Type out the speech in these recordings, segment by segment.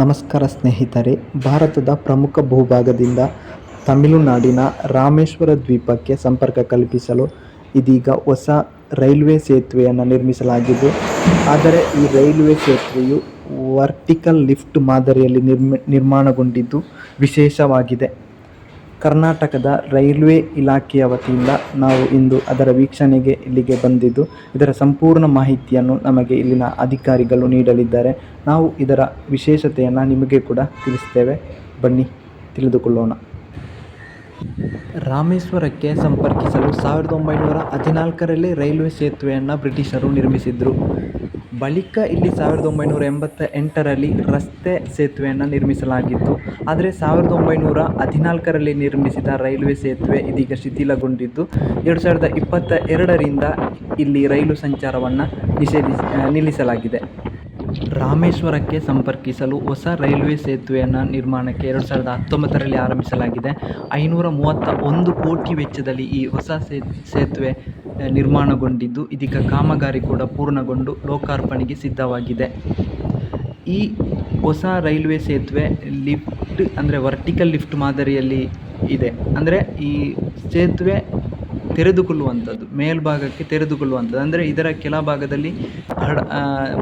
ನಮಸ್ಕಾರ ಸ್ನೇಹಿತರೆ, ಭಾರತದ ಪ್ರಮುಖ ಭೂಭಾಗದಿಂದ ತಮಿಳುನಾಡಿನ ರಾಮೇಶ್ವರ ದ್ವೀಪಕ್ಕೆ ಸಂಪರ್ಕ ಕಲ್ಪಿಸಲು ಇದೀಗ ಹೊಸ ರೈಲ್ವೆ ಸೇತುವೆಯನ್ನು ನಿರ್ಮಿಸಲಾಗಿದೆ. ಆದರೆ ಈ ರೈಲ್ವೆ ಸೇತುವೆಯು ವರ್ಟಿಕಲ್ ಲಿಫ್ಟ್ ಮಾದರಿಯಲ್ಲಿ ನಿರ್ಮಿ, ನಿರ್ಮಾಣಗೊಂಡಿದ್ದು ವಿಶೇಷವಾಗಿದೆ. ಕರ್ನಾಟಕದ ರೈಲ್ವೆ ಇಲಾಖೆಯ ವತಿಯಿಂದ ನಾವು ಇಂದು ಅದರ ವೀಕ್ಷಣೆಗೆ ಇಲ್ಲಿಗೆ ಬಂದಿದ್ದು, ಇದರ ಸಂಪೂರ್ಣ ಮಾಹಿತಿಯನ್ನು ನಮಗೆ ಇಲ್ಲಿನ ಅಧಿಕಾರಿಗಳು ನೀಡಲಿದ್ದಾರೆ. ನಾವು ಇದರ ವಿಶೇಷತೆಯನ್ನು ನಿಮಗೆ ಕೂಡ ತಿಳಿಸ್ತೇವೆ. ಬನ್ನಿ, ತಿಳಿದುಕೊಳ್ಳೋಣ. ರಾಮೇಶ್ವರಕ್ಕೆ ಸಂಪರ್ಕಿಸಲು ಸಾವಿರದ ಒಂಬೈನೂರ ಹದಿನಾಲ್ಕರಲ್ಲಿ ರೈಲ್ವೆ ಸೇತುವೆಯನ್ನು ಬ್ರಿಟಿಷರು ನಿರ್ಮಿಸಿದರು. ಬಳಿಕ ಇಲ್ಲಿ ಸಾವಿರದ ಒಂಬೈನೂರ ಎಂಬತ್ತ ಎಂಟರಲ್ಲಿ ರಸ್ತೆ ಸೇತುವೆಯನ್ನು ನಿರ್ಮಿಸಲಾಗಿತ್ತು. ಆದರೆ ಸಾವಿರದ ಒಂಬೈನೂರ ಹದಿನಾಲ್ಕರಲ್ಲಿ ನಿರ್ಮಿಸಿದ ರೈಲ್ವೆ ಸೇತುವೆ ಇದೀಗ ಶಿಥಿಲಗೊಂಡಿದ್ದು, ಎರಡು ಸಾವಿರದ ಇಪ್ಪತ್ತ ಎರಡರಿಂದ ಇಲ್ಲಿ ರೈಲು ಸಂಚಾರವನ್ನು ನಿಷೇಧಿಸಿ ನಿಲ್ಲಿಸಲಾಗಿದೆ. ರಾಮೇಶ್ವರಕ್ಕೆ ಸಂಪರ್ಕಿಸಲು ಹೊಸ ರೈಲ್ವೆ ಸೇತುವೆಯನ್ನು ನಿರ್ಮಾಣಕ್ಕೆ ಎರಡು ಸಾವಿರದ ಹತ್ತೊಂಬತ್ತರಲ್ಲಿ ಆರಂಭಿಸಲಾಗಿದೆ. ಐನೂರ ಮೂವತ್ತ ಒಂದು ಕೋಟಿ ವೆಚ್ಚದಲ್ಲಿ ಈ ಹೊಸ ಸೇತುವೆ ನಿರ್ಮಾಣಗೊಂಡಿದ್ದು ಇದೀಗ ಕಾಮಗಾರಿ ಕೂಡ ಪೂರ್ಣಗೊಂಡು ಲೋಕಾರ್ಪಣೆಗೆ ಸಿದ್ಧವಾಗಿದೆ. ಈ ಹೊಸ ರೈಲ್ವೆ ಸೇತುವೆ ಲಿಫ್ಟ್ ಅಂದರೆ ವರ್ಟಿಕಲ್ ಲಿಫ್ಟ್ ಮಾದರಿಯಲ್ಲಿ ಇದೆ. ಅಂದರೆ ಈ ಸೇತುವೆ ತೆರೆದುಕೊಳ್ಳುವಂಥದ್ದು, ಮೇಲ್ಭಾಗಕ್ಕೆ ತೆರೆದುಕೊಳ್ಳುವಂಥದ್ದು. ಅಂದರೆ ಇದರ ಕೆಳಭಾಗದಲ್ಲಿ ಹಡ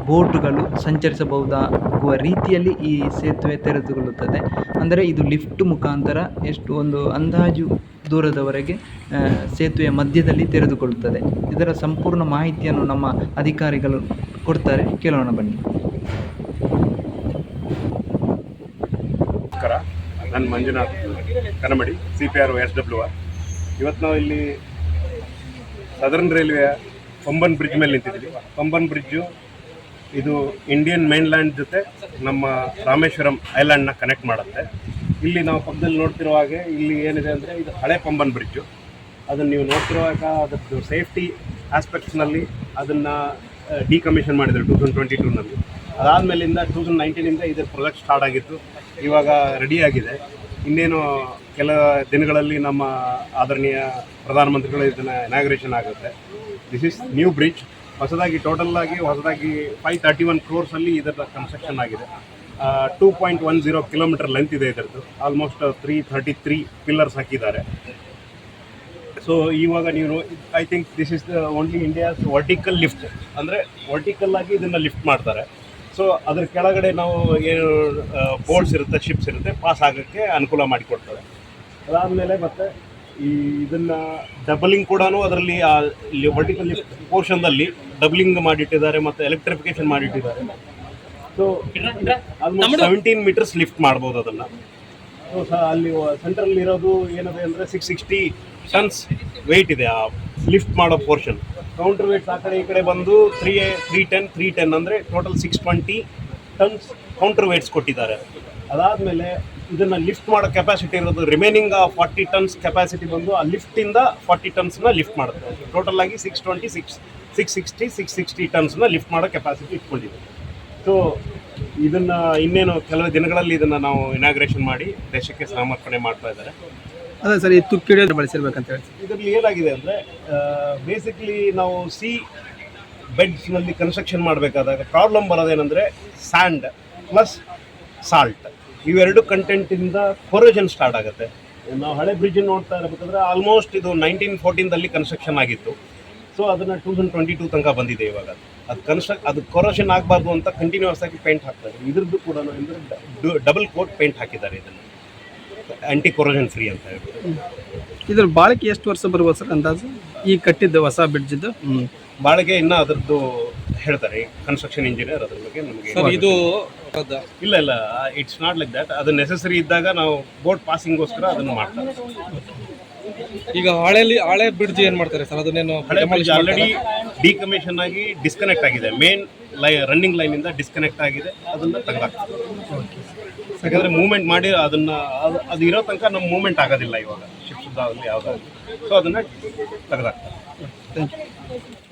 ಬೋಟುಗಳು ಸಂಚರಿಸಬಹುದಾಗುವ ರೀತಿಯಲ್ಲಿ ಈ ಸೇತುವೆ ತೆರೆದುಕೊಳ್ಳುತ್ತದೆ. ಅಂದರೆ ಇದು ಲಿಫ್ಟ್ ಮುಖಾಂತರ ಎಷ್ಟು ಒಂದು ಅಂದಾಜು ದೂರದವರೆಗೆ ಸೇತುವೆಯ ಮಧ್ಯದಲ್ಲಿ ತೆರೆದುಕೊಳ್ಳುತ್ತದೆ. ಇದರ ಸಂಪೂರ್ಣ ಮಾಹಿತಿಯನ್ನು ನಮ್ಮ ಅಧಿಕಾರಿಗಳು ಕೊಡ್ತಾರೆ. ಕೇಳೋಣ ಬನ್ನಿ. ನಮಸ್ಕಾರ. ನಾನು Manjunath Kannamadi C P R S W R ಇವತ್ತು ನಾವು ಇಲ್ಲಿ ಸದರ್ನ್ ರೈಲ್ವೆಯ ಪಂಬನ್ ಬ್ರಿಡ್ಜ್ ಮೇಲೆ ನಿಂತಿದ್ದೀವಿ. ಪಂಬನ್ ಬ್ರಿಡ್ಜು ಇದು ಇಂಡಿಯನ್ ಮೈನ್ಲ್ಯಾಂಡ್ ಜೊತೆ ನಮ್ಮ ರಾಮೇಶ್ವರಂ ಐಲ್ಯಾಂಡ್ನ ಕನೆಕ್ಟ್ ಮಾಡುತ್ತೆ. ಇಲ್ಲಿ ನಾವು ಪಕ್ಕದಲ್ಲಿ ನೋಡ್ತಿರೋ ಹಾಗೆ ಇಲ್ಲಿ ಏನಿದೆ ಅಂದರೆ ಇದು ಹಳೆ ಪಂಬನ್ ಬ್ರಿಡ್ಜು ಅದನ್ನು ನೀವು ನೋಡ್ತಿರುವಾಗ ಅದರದ್ದು ಸೇಫ್ಟಿ ಆಸ್ಪೆಕ್ಟ್ಸ್ನಲ್ಲಿ ಅದನ್ನು ಡಿಕಮಿಷನ್ ಮಾಡಿದರು ಟೂ ತೌಸಂಡ್ ಟ್ವೆಂಟಿ ಟೂನಲ್ಲಿ ಅದಾದಮೇಲಿಂದ ಟೂ ತೌಸಂಡ್ ನೈನ್ಟೀನಿಂದ ಇದರ ಪ್ರಾಜೆಕ್ಟ್ ಸ್ಟಾರ್ಟ್ ಆಗಿತ್ತು. ಇವಾಗ ರೆಡಿಯಾಗಿದೆ ಇನ್ನೇನು ಕೆಲ ದಿನಗಳಲ್ಲಿ ನಮ್ಮ ಆದರಣೀಯ ಪ್ರಧಾನಮಂತ್ರಿಗಳು ಇದನ್ನು ಇನಾಗ್ರೇಷನ್ ಆಗುತ್ತೆ. ದಿಸ್ ಇಸ್ ನ್ಯೂ ಬ್ರಿಡ್ಜ್ ಹೊಸದಾಗಿ ಟೋಟಲ್ ಆಗಿ, ಹೊಸದಾಗಿ ಫೈವ್ ತರ್ಟಿ ಒನ್ ಕ್ರೋರ್ಸಲ್ಲಿ ಇದರ ಕನ್ಸ್ಟ್ರಕ್ಷನ್ ಆಗಿದೆ. Two point one zero kilometre length ಇದೆ ಇದರದ್ದು. Almost three thirty three pillars ಹಾಕಿದ್ದಾರೆ. ಸೊ ಇವಾಗ ನೀವು I think this is the only India's vertical lift ಅಂದರೆ ವರ್ಟಿಕಲ್ ಆಗಿ ಇದನ್ನು ಲಿಫ್ಟ್ ಮಾಡ್ತಾರೆ. ಸೊ ಅದ್ರ ಕೆಳಗಡೆ ನಾವು ಏನು ಬೋರ್ಡ್ಸ್ ಇರುತ್ತೆ ಶಿಪ್ಸ್ ಇರುತ್ತೆ ಪಾಸ್ ಆಗೋಕ್ಕೆ ಅನುಕೂಲ ಮಾಡಿಕೊಡ್ತಾರೆ. ಅದಾದಮೇಲೆ ಮತ್ತೆ ಈ ಇದನ್ನು ಡಬಲಿಂಗ್ ಕೂಡ ಅದರಲ್ಲಿ, ಆ ವರ್ಟಿಕಲ್ ಲಿಫ್ಟ್ ಪೋರ್ಷನ್ದಲ್ಲಿ ಡಬಲಿಂಗ್ ಮಾಡಿಟ್ಟಿದ್ದಾರೆ ಮತ್ತು ಎಲೆಕ್ಟ್ರಿಫಿಕೇಶನ್ ಮಾಡಿಟ್ಟಿದ್ದಾರೆ. ಸೊ ಸೆವೆಂಟೀನ್ ಮೀಟರ್ಸ್ ಲಿಫ್ಟ್ ಮಾಡ್ಬೋದು ಅದನ್ನು. ಸ ಅಲ್ಲಿ ಸೆಂಟ್ರಲ್ಲಿ ಇರೋದು ಏನಿದೆ ಅಂದರೆ ಸಿಕ್ಸ್ ಸಿಕ್ಸ್ಟಿ ಟನ್ಸ್ ವೆಯ್ಟ್ ಇದೆ ಆ ಲಿಫ್ಟ್ ಮಾಡೋ ಪೋರ್ಷನ್ ಕೌಂಟರ್ ವೇಟ್ಸ್ ಆ ಕಡೆ ಈ ಕಡೆ ಬಂದು three three ten three ten ಅಂದರೆ total six twenty tons counter weights ಕೊಟ್ಟಿದ್ದಾರೆ. ಅದಾದಮೇಲೆ ಇದನ್ನು ಲಿಫ್ಟ್ ಮಾಡೋ ಕೆಪಾಸಿಟಿ ಇರೋದು ರಿಮೈನಿಂಗ್ ಫಾರ್ಟಿ ಟನ್ಸ್ ಕೆಪಾಸಿಟಿ ಬಂದು ಆ ಲಿಫ್ಟಿಂದ ಫಾರ್ಟಿ ಟನ್ಸ್ನ ಲಿಫ್ಟ್ ಮಾಡುತ್ತೆ. ಟೋಟಲ್ ಆಗಿ six twenty six six sixty six sixty ಟನ್ಸ್ನ lift ಮಾಡೋ ಕೆಪಾಸಿಟಿ ಇಟ್ಕೊಂಡಿದೆ ಸೊ ಇದನ್ನು ಇನ್ನೇನು ಕೆಲವು ದಿನಗಳಲ್ಲಿ ಇದನ್ನು ನಾವು ಇನಾಗ್ರೇಷನ್ ಮಾಡಿ ದೇಶಕ್ಕೆ ಸಮರ್ಪಣೆ ಮಾಡ್ತಾ ಇದ್ದಾರೆ. ಅದೇ ಸರ್ ಈ ತುಕ್ಕಿಡಿಯನ್ನು ಬಳಸಿರ್ಬೇಕಂತ ಹೇಳಿ ಇದರಲ್ಲಿ ಏನಾಗಿದೆ ಅಂದರೆ ಬೇಸಿಕಲಿ ನಾವು ಸಿ ಬೆಡ್ಸ್ನಲ್ಲಿ ಕನ್ಸ್ಟ್ರಕ್ಷನ್ ಮಾಡಬೇಕಾದಾಗ ಪ್ರಾಬ್ಲಮ್ ಬರೋದೇನೆಂದರೆ ಸ್ಯಾಂಡ್ ಪ್ಲಸ್ ಸಾಲ್ಟ್ ಇವೆರಡು ಕಂಟೆಂಟಿಂದ ಕೊರೋಜನ್ ಸ್ಟಾರ್ಟ್ ಆಗುತ್ತೆ. ನಾವು ಹಳೆ ಬ್ರಿಡ್ಜ್ ನೋಡ್ತಾ ಇರಬೇಕಂದ್ರೆ ಆಲ್ಮೋಸ್ಟ್ ಇದು ನೈನ್ಟೀನ್ ಫೋರ್ಟೀನ್ದಲ್ಲಿ ಕನ್ಸ್ಟ್ರಕ್ಷನ್ ಆಗಿತ್ತು. ಸೊ ಅದನ್ನು ಟೂ ತೌಸಂಡ್ ಟ್ವೆಂಟಿ ಟೂ ತನಕ ಬಂದಿದೆ ಇವಾಗ. ಅದು ಕನ್ಸ್ಟ್ರಕ್ ಅದು ಕೊರೋಷನ್ ಆಗಬಾರ್ದು ಅಂತ ಕಂಟಿನ್ಯೂಸ್ ಆಗಿ ಪೇಂಟ್ ಹಾಕ್ತಾರೆ. ಇದ್ರದ್ದು ಕೂಡ ಡಬಲ್ ಕೋಟ್ ಪೇಂಟ್ ಹಾಕಿದ್ದಾರೆ ಇದನ್ನು. ಆ್ಯಂಟಿ ಕೊರೋಷನ್ ಫ್ರೀ ಅಂತ ಹೇಳ್ಬಿಟ್ಟು. ಇದ್ರ ಬಾಳಿಕೆ ಎಷ್ಟು ವರ್ಷ ಬರುವ ಸರ್ ಅಂದಾಜು? ಈ ಕಟ್ಟಿದ್ದು ಹೊಸ ಬ್ರಿಡ್ಜಿದ್ದು? ಬಾಳಿಕೆ ಇನ್ನೂ ಅದರದ್ದು ಹೇಳ್ತಾರೆ. ಕನ್ಸ್ಟ್ರಕ್ಷನ್ ಇಂಜಿನಿಯರ್ ಅದ್ರ ಬಗ್ಗೆ ನಮಗೆ ಇದು ಇಲ್ಲ ಇಲ್ಲ. ಇಟ್ಸ್ ನಾಟ್ ಲೈಕ್ ದಟ್ ಅದು ನೆಸೆಸರಿ ಇದ್ದಾಗ ನಾವು ಬೋಟ್ ಪಾಸಿಂಗ್ಗೋಸ್ಕರ ಅದನ್ನು ಮಾಡ್ತಾರೆ. ಈಗ ಹಾಳೇಲಿ ಹಳೆ ಬ್ರಿಡ್ಜ್ ಏನ್ ಮಾಡ್ತಾರೆ ಸರ್? ಅದನ್ನೇನು ಹಳೆ ಬ್ರಿಡ್ಜ್ ಆಲ್ರೆಡಿ ಡಿಕಮಿಷನ್ ಆಗಿ ಡಿಸ್ಕನೆಕ್ಟ್ ಆಗಿದೆ. ಮೇನ್ ಲೈ ರನ್ನಿಂಗ್ ಲೈನ್ ಇಂದ ಡಿಸ್ಕನೆಕ್ಟ್ ಆಗಿದೆ. ಅದನ್ನ ತೆಗೆದಾಕ್ತಾರೆ. ಯಾಕಂದ್ರೆ ಮೂವ್ಮೆಂಟ್ ಮಾಡಿ ಅದನ್ನ ಅದು ಅದು ಇರೋ ತನಕ ನಮ್ಮ ಮೂವ್ಮೆಂಟ್ ಆಗೋದಿಲ್ಲ ಇವಾಗ. ಶಿಕ್ಷಣ ಯಾವ್ದಾದ್ರು. ಸೊ ಅದನ್ನ ತೆಗೆದಾಕ್ತಾರೆ. Thank you